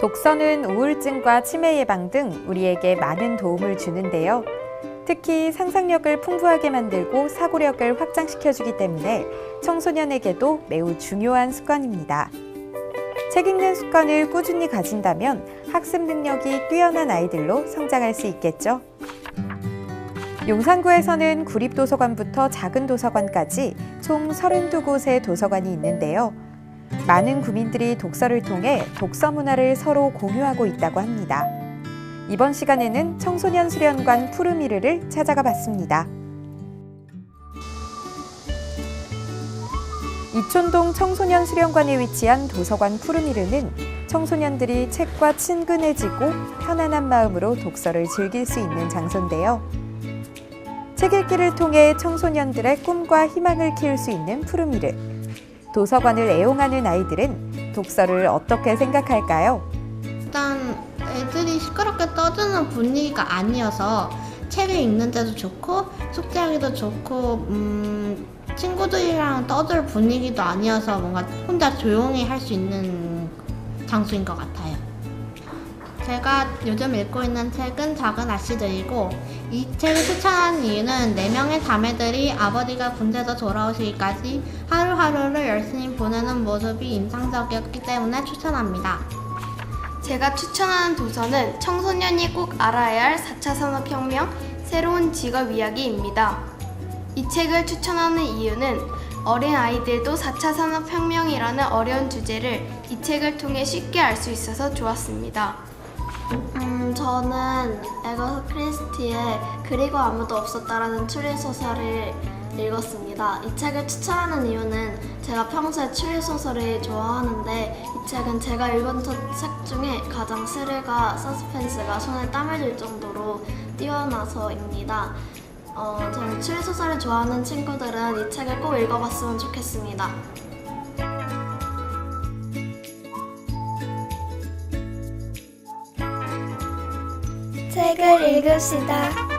독서는 우울증과 치매 예방 등 우리에게 많은 도움을 주는데요. 특히 상상력을 풍부하게 만들고 사고력을 확장시켜주기 때문에 청소년에게도 매우 중요한 습관입니다. 책 읽는 습관을 꾸준히 가진다면 학습 능력이 뛰어난 아이들로 성장할 수 있겠죠. 용산구에서는 구립도서관부터 작은 도서관까지 총 32곳의 도서관이 있는데요. 많은 구민들이 독서를 통해 독서 문화를 서로 공유하고 있다고 합니다. 이번 시간에는 청소년 수련관 푸르미르를 찾아가 봤습니다. 이촌동 청소년 수련관에 위치한 도서관 푸르미르는 청소년들이 책과 친근해지고 편안한 마음으로 독서를 즐길 수 있는 장소인데요. 책 읽기를 통해 청소년들의 꿈과 희망을 키울 수 있는 푸르미르. 도서관을 애용하는 아이들은 독서를 어떻게 생각할까요? 일단 애들이 시끄럽게 떠드는 분위기가 아니어서 책을 읽는데도 좋고 숙제하기도 좋고 음, 친구들이랑 떠들 분위기도 아니어서 뭔가 혼자 조용히 할 수 있는 장소인 것 같아요. 제가 요즘 읽고 있는 책은 작은 아씨들이고 이 책을 추천한 이유는 4명의 자매들이 아버지가 군대에서 돌아오시기까지 하루하루를 열심히 보내는 모습이 인상적이었기 때문에 추천합니다. 제가 추천하는 도서는 청소년이 꼭 알아야 할 4차 산업혁명 새로운 직업 이야기입니다. 이 책을 추천하는 이유는 어린 아이들도 4차 산업혁명이라는 어려운 주제를 이 책을 통해 쉽게 알 수 있어서 좋았습니다. 음, 저는 에거서 크리스티의 그리고 아무도 없었다라는 추리 소설을 읽었습니다. 이 책을 추천하는 이유는 제가 평소에 추리 소설을 좋아하는데 이 책은 제가 읽은 첫책 중에 가장 스릴과 서스펜스가 손에 땀을 들 정도로 뛰어나서입니다. 어, 저는 추리 소설을 좋아하는 친구들은 이 책을 꼭 읽어봤으면 좋겠습니다. 책을 읽읍시다.